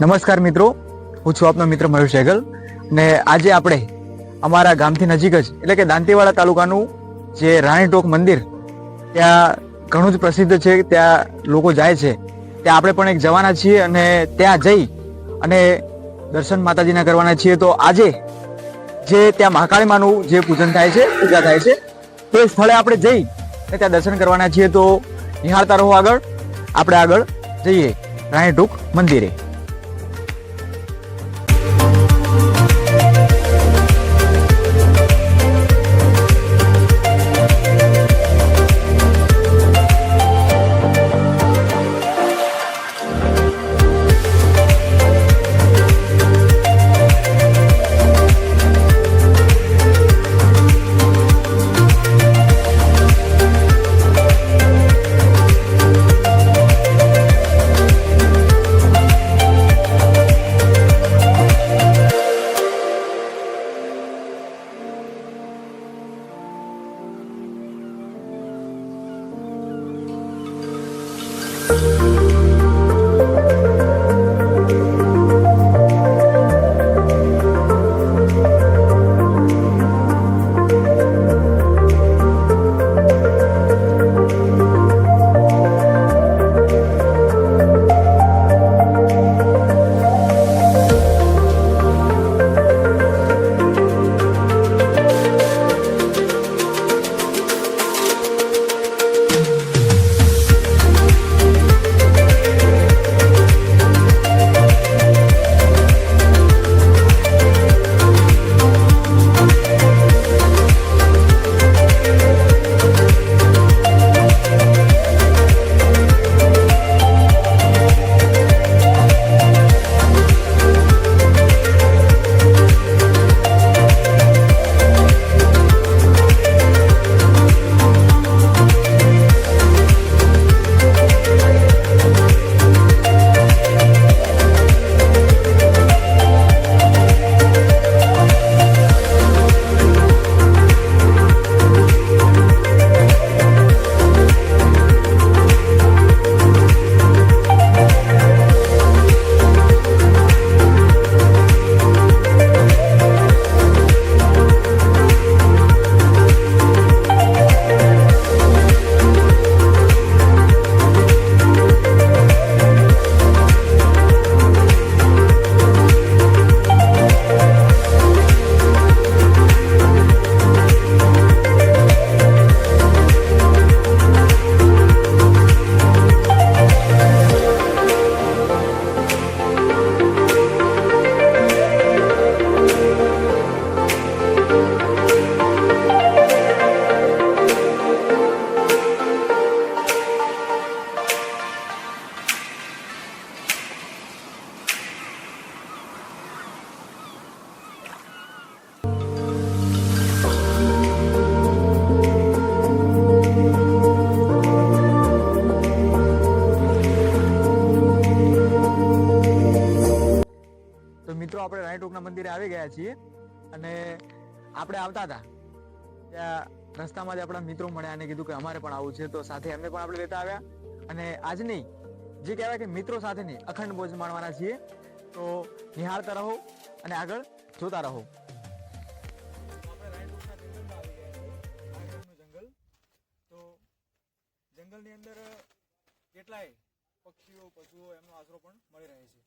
નમસ્કાર મિત્રો. હું છું આપનો મિત્ર મયુર શેગલ ને આજે આપણે અમારા ગામથી નજીક જ, એટલે કે દાંતીવાડા તાલુકાનું જે રાણીટોક મંદિર, ત્યાં ઘણું જ પ્રસિદ્ધ છે, ત્યાં લોકો જાય છે. ત્યાં આપણે પણ એક જવાના છીએ અને ત્યાં જઈ અને દર્શન માતાજીના કરવાના છીએ. તો આજે જે ત્યાં મહાકાળી માનું જે પૂજન થાય છે, પૂજા થાય છે, તે સ્થળે આપણે જઈ અને ત્યાં દર્શન કરવાના છીએ. તો નિહાળતા રહો આગળ. આપણે આગળ જઈએ રાણીટોક મંદિરે. મંદિરે આવી ગયા છીએ અને આપણે આવતા હતા. ત્યાં રસ્તામાં જ આપણા મિત્રો મળ્યા અને કીધું કે અમારે પણ આવું છે, તો સાથે એમને પણ આપણે લેતા આવ્યા. અને આજની જે કહેવાય કે મિત્રો સાથેની અખંડ ભોજ માણવાના છીએ, તો નિહાળતા રહો અને આગળ જોતા રહો. જંગલની અંદર કેટલાય પક્ષીઓ, પશુઓ, એમનો આશરો પણ મળી રહે છે.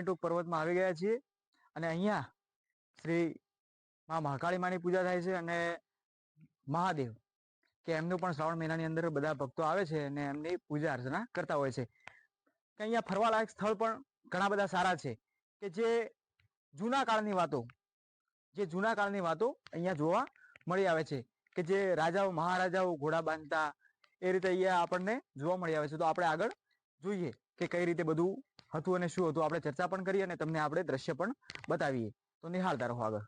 રાણીટોક પર્વતમાં આવી ગયા છીએ. અને અહીંયા શ્રી મા મહાકાળી માની પૂજા થાય છે અને મહાદેવ, કે એમનું પણ શ્રાવણ મહિનાની અંદર બધા ભક્તો આવે છે અને એમની પૂજા અર્ચના કરતા હોય છે. કે અહીંયા ફરવાલાયક સ્થળ પણ ઘણા બધા સારા છે. કે જે જૂના કાળની વાતો, જે જૂના કાળની વાતો અહીંયા જોવા મળી આવે છે. કે જે રાજાઓ, મહારાજાઓ ઘોડા બાંધતા, એ રીતે અહીંયા આપણને જોવા મળી આવે છે. તો આપણે આગળ જોઈએ કે કઈ રીતે બધું હતું અને શું હતું? આપણે ચર્ચા પણ કરીએ અને તમને આપણે દ્રશ્ય પણ બતાવીએ. તો નિહાળતા રહો આગળ.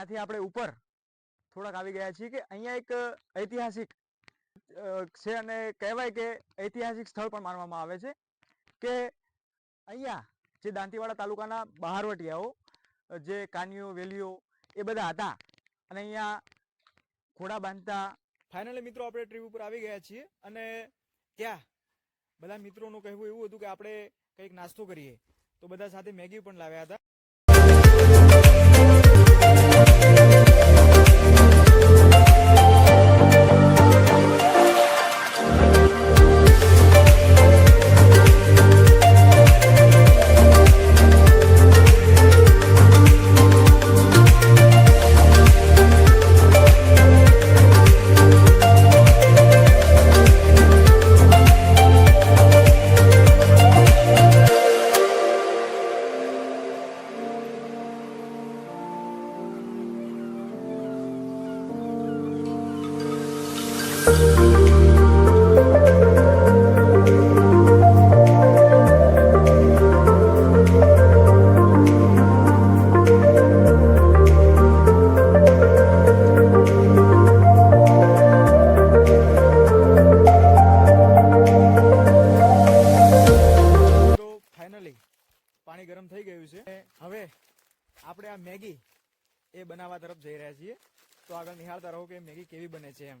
ત્યાંથી આપણે ઉપર થોડાક આવી ગયા છીએ કે અહીંયા એક ઐતિહાસિક છે અને કહેવાય કે ઐતિહાસિક સ્થળ પણ માનવામાં આવે છે કે અહીંયા જે દાંતીવાડા તાલુકાના બહારવટિયાઓ જે કાનીઓ, વેલીઓ એ બધા હતા અને અહીંયા ઘોડા બાંધતા ફાઇનલી મિત્રો આપણે ટ્રીપ ઉપર આવી ગયા છીએ અને ત્યાં બધા મિત્રોનું કહેવું એવું હતું કે આપણે કંઈક નાસ્તો કરીએ. તો બધા સાથે મેગી પણ લાવ્યા હતા. પાણી ગરમ થઈ ગયું છે. હવે આપણે આ મેગી એ બનાવવા તરફ જઈ રહ્યા છીએ. તો આગળ નિહાળતા રહો કે મેગી કેવી બને છે એમ.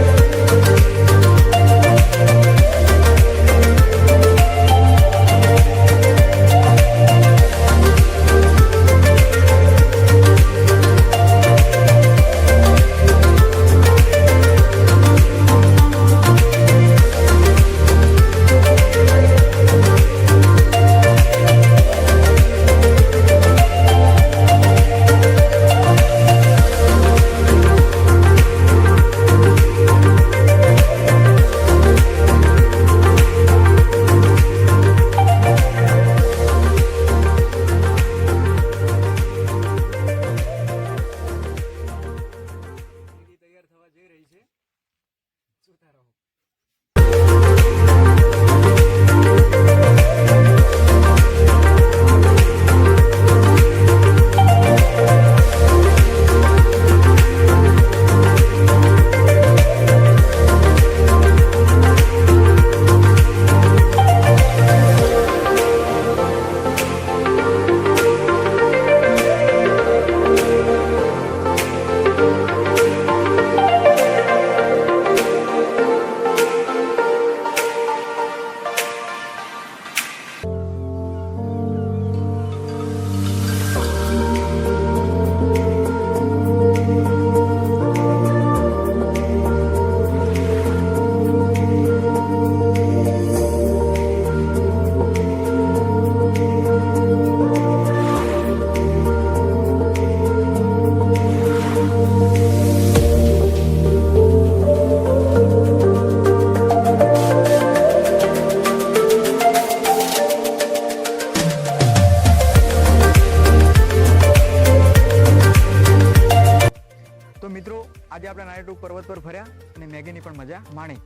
આજે આપણે નાયટુક પર્વત પર ફર્યા અને મેગીની પણ મજા માણી.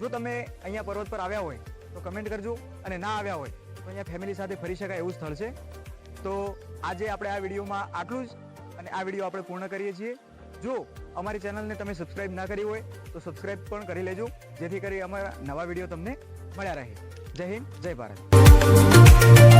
જો તમે અહીંયા પર્વત પર આવ્યા હોય, તો કમેન્ટ કરજો અને ના આવ્યા હોય, તો અહીંયા ફેમિલી સાથે ફરી શકાય એવું સ્થળ છે. તો આજે આપણે આ વિડીયોમાં આટલું જ અને આ વીડિયો આપણે પૂર્ણ કરીએ છીએ. જો અમારી ચેનલને તમે સબસ્ક્રાઇબ ના કરી હોય, તો સબસ્ક્રાઇબ પણ કરી લેજો, જેથી કરી અમારા નવા વીડિયો તમને મળ્યા રહે. જય હિન્દ, જય ભારત.